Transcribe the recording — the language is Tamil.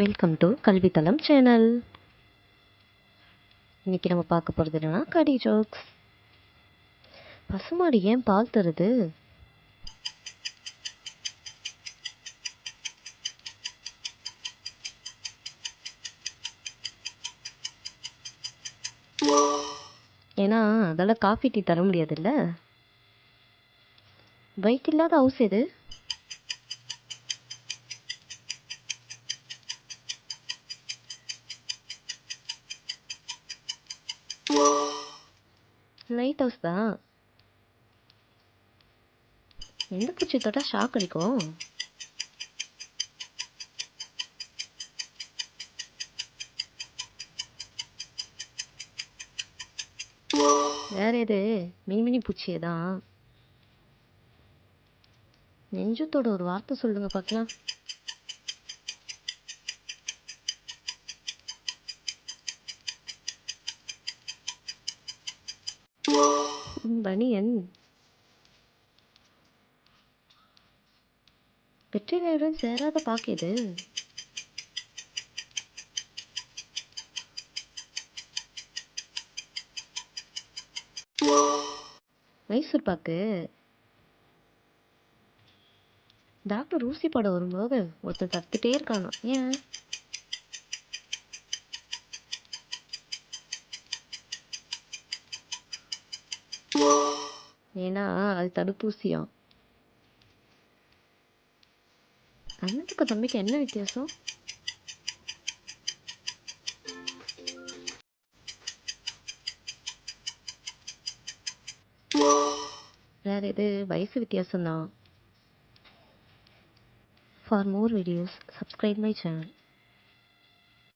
வெல்கம் டு கல்வித்தளம் சேனல் இன்னைக்கு நம்ம பார்க்க போகிறது என்னன்னா கடி ஜோக்ஸ் பசுமாடு ஏன் பால் தருது? ஏன்னா அதால் காஃபி டீ தர முடியாதுல்ல? வெயிட் இல்லாத ஹவுஸ் எது? லைட் ஹவுஸ் தான். எந்த பூச்சி தொட்டா ஷாக் அடிக்கும்? வேற எது? மினிமினி பூச்சியே தான். நெஞ்சத்தோட ஒரு வார்த்தை சொல்லுங்க பார்க்கலாம். பனியன் வெற்றிலையுடன் சேராத பாக்கியது மைசூர் பாக்கு. டாக்டர் ஊசி போட வரும்போது ஒருத்தர் தத்துட்டே இருக்காங்க ஏன்? ஏன்னா அது தடுப்பூசியா அண்ணனுக்கு தம்பிக்கு என்ன வித்தியாசம்? வேற எது? வயசு வித்தியாசம்தான். For more videos subscribe my channel